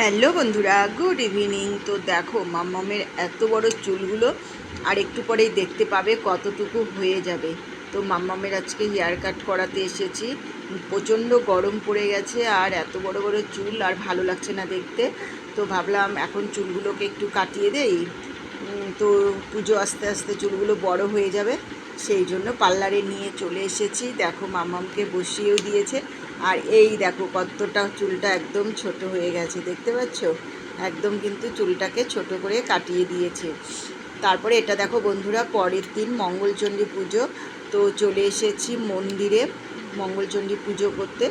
Hello বন্ধুরা, good evening. তো দেখো, মাম্মামের এত বড় চুলগুলো আর একটু পরেই দেখতে পাবে কতটুকু হয়ে যাবে। তো মাম্মামের আজকে হেয়ার কাট করাতে এসেছি। প্রচণ্ড গরম পড়ে গেছে আর এত বড় বড় চুল আর ভালো লাগছে না দেখতে। তো ভাবলাম এখন চুলগুলোকে একটু কাটিয়ে দেই। তো পুজো আস্তে আস্তে চুলগুলো বড় হয়ে যাবে। সেই জন্য পার্লারে নিয়ে চলে এসেছি। দেখো মামামকে বসিয়েও দিয়েছে। আর এই দেখো কতটা চুলটা একদম ছোট হয়ে গেছে, দেখতে পাচ্ছ? একদম কিন্তু চুলটাকে ছোট করে কাটিয়ে দিয়েছে। তারপরে এটা দেখো বন্ধুরা, পরের দিন মঙ্গলচণ্ডী পুজো, তো চলে এসেছি মন্দিরে মঙ্গলচণ্ডী পুজো করতে।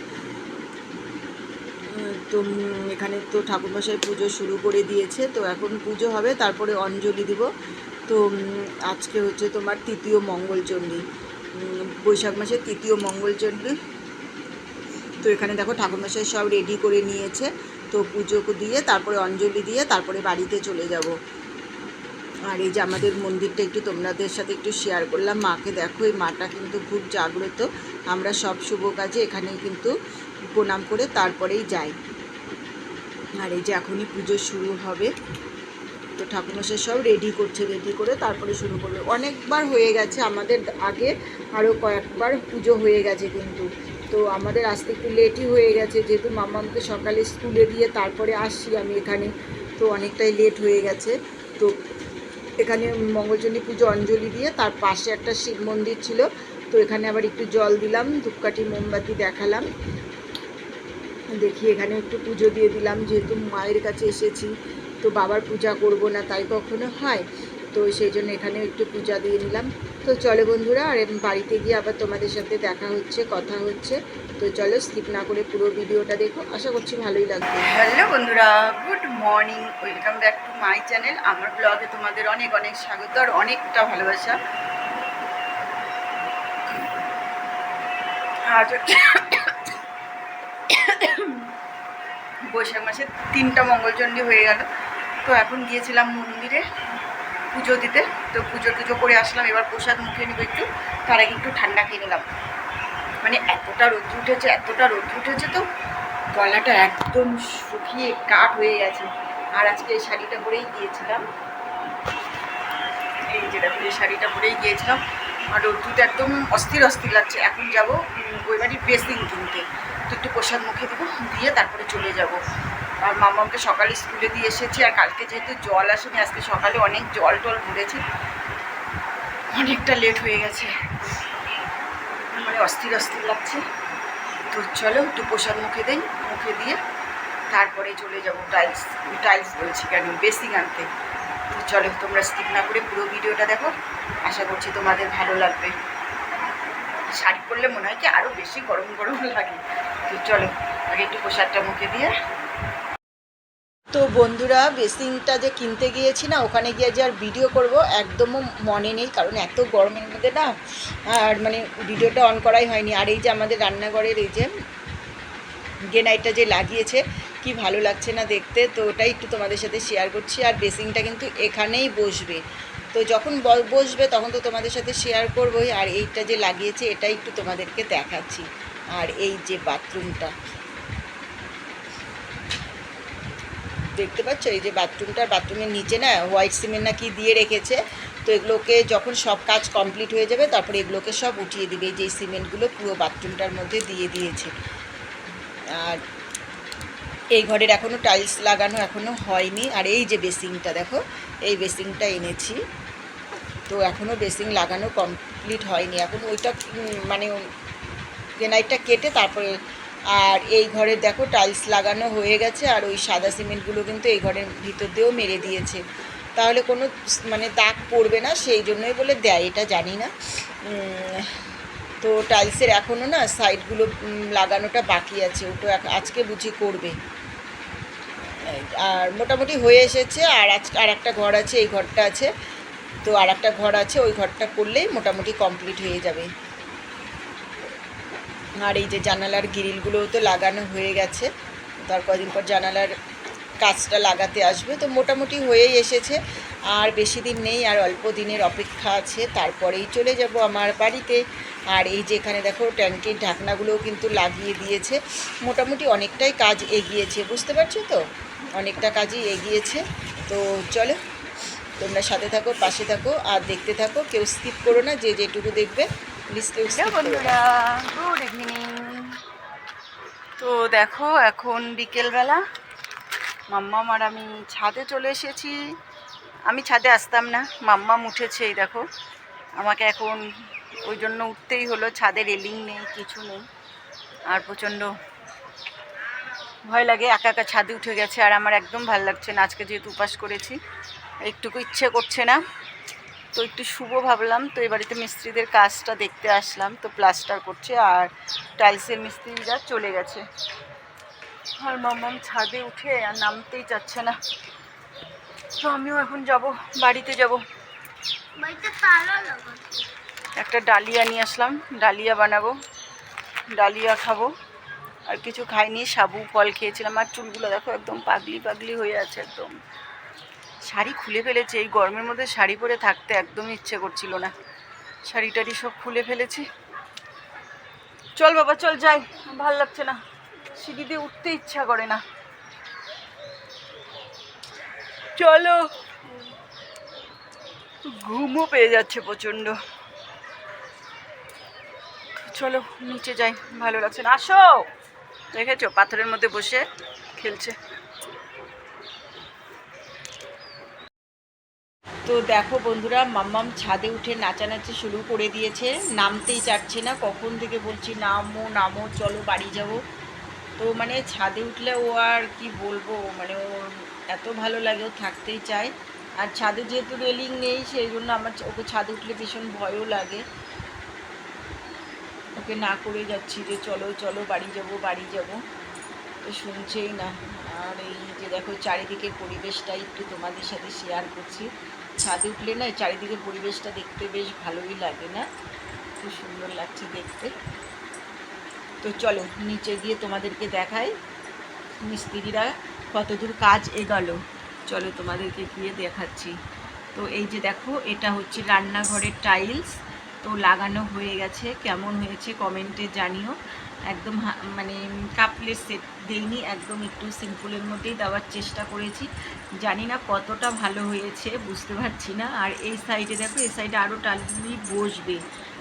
তো এখানে তো ঠাকুরমশাই পুজো শুরু করে দিয়েছে, তো এখন পুজো হবে, তারপরে অঞ্জলি দিব। তো আজকে হচ্ছে তোমার তৃতীয় মঙ্গলচণ্ডী। বৈশাখ মাসের তৃতীয় মঙ্গলচণ্ডী। তো এখানে দেখো ঠাকুরমশাই সব রেডি করে নিয়েছে। তো পুজো দিয়ে, তারপরে অঞ্জলি দিয়ে, তারপরে বাড়িতে চলে যাব। আর এই যে আমাদের মন্দিরটা একটু তোমাদের সাথে একটু শেয়ার করলাম। মাকে দেখো, এই মাটা কিন্তু খুব জাগ্রত। আমরা সব শুভ কাজে এখানে কিন্তু প্রণাম করে তারপরেই যাই। আর এই যে এখনই পুজো শুরু হবে। তো ঠাকুরমশাই সব রেডি করছে রেডি করে তারপরে শুরু করবে অনেকবার হয়ে গেছে আমাদের আগে আরও কয়েকবার পুজো হয়ে গেছে কিন্তু। তো আমাদের আসতে একটু লেটই হয়ে গেছে, যেহেতু মামামকে সকালে স্কুলে দিয়ে তারপরে আসছি আমি এখানে, তো অনেকটাই লেট হয়ে গেছে। তো এখানে মঙ্গলচণ্ডী পুজো অঞ্জলি দিয়ে তার পাশে একটা শিব মন্দির ছিল, তো এখানে আবার একটু জল দিলাম, ধূপকাঠি, মোমবাতি দেখালাম। দেখি এখানে একটু পুজো দিয়ে দিলাম, যেহেতু মায়ের কাছে এসেছি, তো বাবার পূজা করব না, তাই কখনো হয়। তো সেই জন্য এখানে একটু পূজা দিয়ে নিলাম। তো চলো বন্ধুরা, আর বাড়িতে গিয়ে আবার তোমাদের সাথে দেখা হচ্ছে, কথা হচ্ছে। তো চলো স্কিপ না করে পুরো ভিডিওটা দেখো। আশা করছি ভালোই লাগবে। হ্যালো বন্ধুরা, good morning. Welcome back to my channel. আমার ব্লগে তোমাদের অনেক অনেক স্বাগত আর অনেকটা ভালোবাসা। আজ বৈশাখ মাসে তিনটা মঙ্গলচণ্ডী হয়ে গেল। তো এখন গিয়েছিলাম মন্দিরে। পুজো দিতে। তো পুজো টুজো করে আসলাম, এবার প্রসাদ মুখে নিব একটু। তার আগে একটু ঠান্ডা খেয়ে নিলাম। মানে এতটা রোদ্র উঠেছে, এতটা রোদ্র উঠেছে তো, গলাটা একদম শুকিয়ে কাঠ হয়ে গেছে। আর আজকে এই শাড়িটা পরেই গিয়েছিলাম। এই যেটা এই শাড়িটা পরেই গিয়েছিলাম। আর রোদ্রুটা একদম অস্থির অস্থির লাগছে। এখন যাব ওই বাড়ির ড্রেসিং কিনতে তো একটু প্রসাদ মুখে দেবো, দিয়ে তারপরে চলে যাব। আর মামাকে সকালে স্কুলে দিয়ে এসেছি আর কালকে যেহেতু জল আসেনি, আজকে সকালে অনেক জল টল ভরেছে। অনেকটা লেট হয়ে গেছে। মানে অস্থির অস্থির লাগছে। তো চলো একটু প্রসাদ মুখে দেই, মুখে দিয়ে তারপরে চলে যাব টাইলস টাইলস বলছি কেন বেসিং আনতে। তো চলো তোমরা স্কিপ না করে পুরো ভিডিওটা দেখো। আশা করছি তোমাদের ভালো লাগবে। শাড়ি পরলে মনে হয় কি আরও বেশি গরম গরম লাগে। তো চলো আগে একটু প্রসাদটা মুখে দিয়ে তো বন্ধুরা বেসিংটা যে কিনতে গিয়েছি না, ওখানে গিয়ে যে আর ভিডিও করব, একদমও মনে নেই, কারণ এত গরমের মধ্যে না, আর মানে ভিডিওটা অন করাই হয়নি। আর এই যে আমাদের রান্নাঘরের এই যে গেনাইটটা যে লাগিয়েছে, কি ভালো লাগছে না দেখতে, তো ওটাই একটু তোমাদের সাথে শেয়ার করছি। আর বেসিংটা কিন্তু এখানেই বসবে। তো যখন বসবে, তখন তো তোমাদের সাথে শেয়ার করবোই। আর এইটা যে লাগিয়েছে, এটাই একটু তোমাদেরকে দেখাচ্ছি। আর এই যে বাথরুমটা দেখতে পাচ্ছ? এই যে বাথরুমটা, বাথরুমের নিচে না হোয়াইট সিমেন্ট না কি দিয়ে রেখেছে। তো এগুলোকে যখন সব কাজ কমপ্লিট হয়ে যাবে, তারপরে এগুলোকে সব উঠিয়ে দিবে। যে সিমেন্টগুলো পুরো বাথরুমটার মধ্যে দিয়ে দিয়েছে। আর এই ঘরের এখনও টাইলস লাগানো এখনও হয়নি। আর এই যে বেসিংটা দেখো, এই বেসিংটা এনেছি। তো এখনও বেসিং লাগানো কমপ্লিট হয়নি। এখন ওইটা মানে গ্রেনাইটটা কেটে তারপরে আর এই ঘরে দেখো টাইলস লাগানো হয়ে গেছে, আর ওই সাদা সিমেন্টগুলো কিন্তু এই ঘরের ভিতর দিয়েও মেরে দিয়েছে। তাহলে কোনো মানে দাগ পড়বে না, সেই জন্যই বলে দেয়, এটা জানি না। তো টাইলসের এখনও না সাইডগুলো লাগানোটা বাকি আছে ওটা আজকে বুঝি করবে। আর মোটামুটি হয়ে এসেছে, আর আজ, আর একটা ঘর আছে, এই ঘরটা আছে। তো আর একটা ঘর আছে, ওই ঘরটা করলেই মোটামুটি কমপ্লিট হয়ে যাবে। আর এই যে জানালার গ্রিলগুলোও তো লাগানো হয়ে গেছে। তার কদিন পর জানালার কাজটা লাগাতে আসবে। তো মোটামুটি হয়েই এসেছে। আর বেশি দিন নেই, আর অল্প দিনের অপেক্ষা আছে। তারপরেই চলে যাব আমার বাড়িতে। আর এই যে এখানে দেখো, ট্যাঙ্কির ঢাকনাগুলোও কিন্তু লাগিয়ে দিয়েছে। মোটামুটি অনেকটাই কাজ এগিয়েছে, বুঝতে পারছ তো? অনেকটা কাজই এগিয়েছে। তো চলো, তোমরা সাথে থাকো, পাশে থাকো, আর দেখতে থাকো। কেউ স্কিপ করো না, যে যেটুকু দেখবে। বন্ধুরা গুড ইভিনিং। তো দেখো এখন বিকেলবেলা। মাম্মা আর আমি ছাদে চলে এসেছি। আমি ছাদে আসতাম না মাম্মা উঠেছে এই দেখো। আমাকে এখন ওই জন্য উঠতেই হলো ছাদে রেলিং নেই কিছু নেই। আর প্রচণ্ড ভয় লাগে একা একা ছাদে উঠে গেছে। আর আমার একদম ভালো লাগছে না আজকে যেহেতু উপাস করেছি একটুকু ইচ্ছে করছে না। তো একটু শুভ ভাবলাম তো এই বাড়িতে মিস্ত্রিদের কাজটা দেখতে আসলাম তো প্লাস্টার করছে আর টাইলসের মিস্ত্রিরা চলে গেছে। আর মামাম ছাদে উঠে আর নামতেই চাচ্ছে না। তো আমিও এখন যাব বাড়িতে যাব। একটা ডালিয়া নিয়ে আসলাম ডালিয়া বানাবো ডালিয়া খাব। আর কিছু খাইনি সাবু ফল খেয়েছিলাম আর চুলগুলো দেখো একদম পাগলি পাগলি হয়ে আছে একদম। শাড়ি খুলে ফেলেছে, এই গরমের মধ্যে শাড়ি পরে থাকতে একদমই ইচ্ছে করছিল না। শাড়ি টাড়ি সব খুলে ফেলেছি। চল বাবা, চল যাই, ভালো লাগছে না। সিঁড়ি দিয়ে উঠতে ইচ্ছা করে না। চলো। ঘুমও পেয়ে যাচ্ছে প্রচণ্ড। চলো, নিচে যাই, ভালো লাগছে না। আসো! দেখেছ, পাথরের মধ্যে বসে খেলছে। তো দেখো বন্ধুরা, মাম্মাম ছাদে উঠে নাচানাচি শুরু করে দিয়েছে। নামতেই চাচ্ছে না, কখন থেকে বলছি, নামো নামো, চলো বাড়ি যাব। তো মানে ছাদে উঠলে ও আর কি বলব মানে ওর এত ভালো লাগে, ও থাকতেই চায়। আর ছাদে যেহেতু রেলিং নেই, সেই জন্য আমার ওকে ছাদে উঠলে ভীষণ ভয়ও লাগে। ওকে না করে যাচ্ছি যে, চলো চলো, বাড়ি যাব বাড়ি যাব। তো শুনছেই না। আর এই যে দেখো চারিদিকের পরিবেশটা একটু তোমাদের সাথে শেয়ার করছি। ছাদে উঠলে না চারিদিকের পরিবেশটা দেখতে বেশ ভালোই লাগে না? খুব সুন্দর লাগছে দেখতে। তো চলো, নিচে গিয়ে তোমাদেরকে দেখাই। মিস্ত্রিরা কতদূর কাজ এগালো। চলো তোমাদেরকে গিয়ে দেখাচ্ছি। তো এই যে দেখো, এটা হচ্ছে রান্নাঘরের টাইলস তো লাগানো হয়ে গেছে। কেমন হয়েছে কমেন্টে জানিও। একদম মানে কাপলের সেট দেইনি, একদম একটু সিম্পলের মধ্যেই দেওয়ার চেষ্টা করেছি। জানি না কতটা ভালো হয়েছে, বুঝতে পারছি না। আর এই সাইডে দেখো, এই সাইডে আরও টাইলসই বসবে।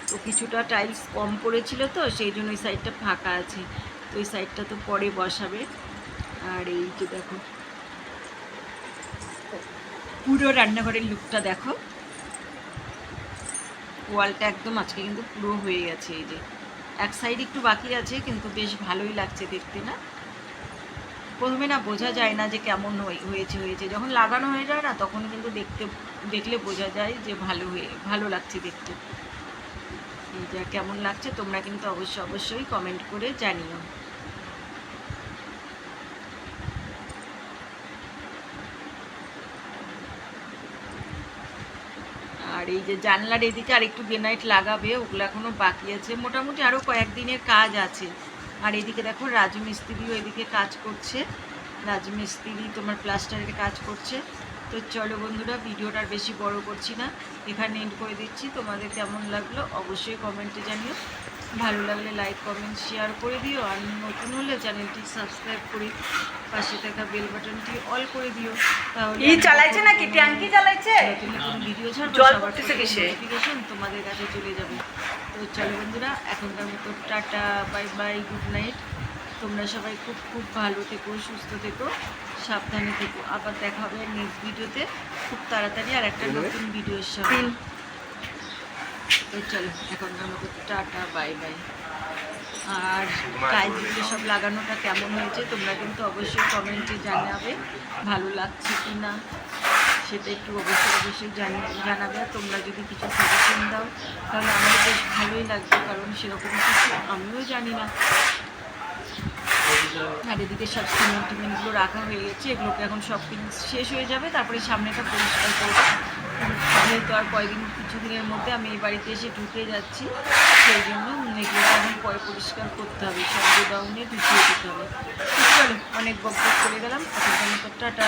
তো কিছুটা টাইলস কম পড়েছিল তো, সেই জন্য এই সাইডটা ফাঁকা আছে। তো এই সাইডটা তো পরে বসাবে। আর এই যে দেখো, পুরো রান্নাঘরের লুকটা দেখো। ওয়ালটা একদম আজকে কিন্তু পুরো হয়ে গেছে এই যে। এক সাইড একটু বাকি আছে, কিন্তু বেশ ভালোই লাগছে দেখতে না? প্রথমে না বোঝা যায় না যে কেমন হয়ে- হয়েছে হয়েছে। যখন লাগানো হয়ে যায় না, তখন কিন্তু দেখতে, দেখলে বোঝা যায় যে ভালো হয়ে, ভালো লাগছে দেখতে। এই যা কেমন লাগছে তোমরা কিন্তু অবশ্যই অবশ্যই কমেন্ট করে জানিও। আর এই যে জানলার এদিকে আর একটু গ্রেনাইট লাগাবে, ওগুলো এখনও বাকি আছে। মোটামুটি আরও কয়েকদিনের কাজ আছে। আর এদিকে দেখো রাজমিস্ত্রিও এদিকে কাজ করছে। রাজমিস্ত্রি তোমার প্লাস্টারের কাজ করছে। তো চলো বন্ধুরা, ভিডিওটা বেশি বড় করছি না। এখানে এন্ড করে দিচ্ছি। তোমাদের কেমন লাগল অবশ্যই কমেন্টে জানিও। ভালো লাগলে লাইক কমেন্ট শেয়ার করে দিও। আর নতুন হলে চ্যানেলটি সাবস্ক্রাইব করে পাশে থাকা বেল বাটনটি অল করে দিও। তাহলে ই চালাইছে নাকি? কোনো ট্যাঙ্কি চালাইছে? নতুন নতুন ভিডিও ছাড়বো জল পড়তেছে কিসে? নোটিফিকেশন তোমাদের কাছে চলে যাবে। তো চলো বন্ধুরা এখনকার মতো tata bye bye good night তোমরা সবাই খুব খুব ভালো থেকো সুস্থ থেকো সাবধানে থেকো। আবার দেখা হবে নেক্সট ভিডিওতে খুব তাড়াতাড়ি আর একটা নতুন ভিডিওর সাথে তো চলো এখনকার টাটা, বাই বাই। আর টাইলসগুলো সব লাগানোটা কেমন হয়েছে, তোমরা কিন্তু অবশ্যই কমেন্টে জানাবে, ভালো লাগছে কি না সেটা একটু অবশ্যই অবশ্যই জানি, জানাবে। তোমরা যদি কিছু সাজেশন দাও, তাহলে আমার বেশ ভালোই লাগবে, কারণ সেরকম কিছু আমিও জানি না। আর এদিকে সব সিমেন্ট টিমেন্টগুলো রাখা হয়ে গেছে, এগুলোকে এখন সব শেষ হয়ে যাবে, তারপরে সামনেটা পরিষ্কার করব। যেহেতু আর কয়েকদিন কিছুদিনের মধ্যে আমি এই বাড়িতে এসে ঢুকে যাচ্ছি, সেই জন্য এগুলো আমি পরে পরিষ্কার করতে হবে সব গোডাউনে ঢুকিয়ে দিতে হবে। চলো, অনেক বক বক করে গেলাম টাটা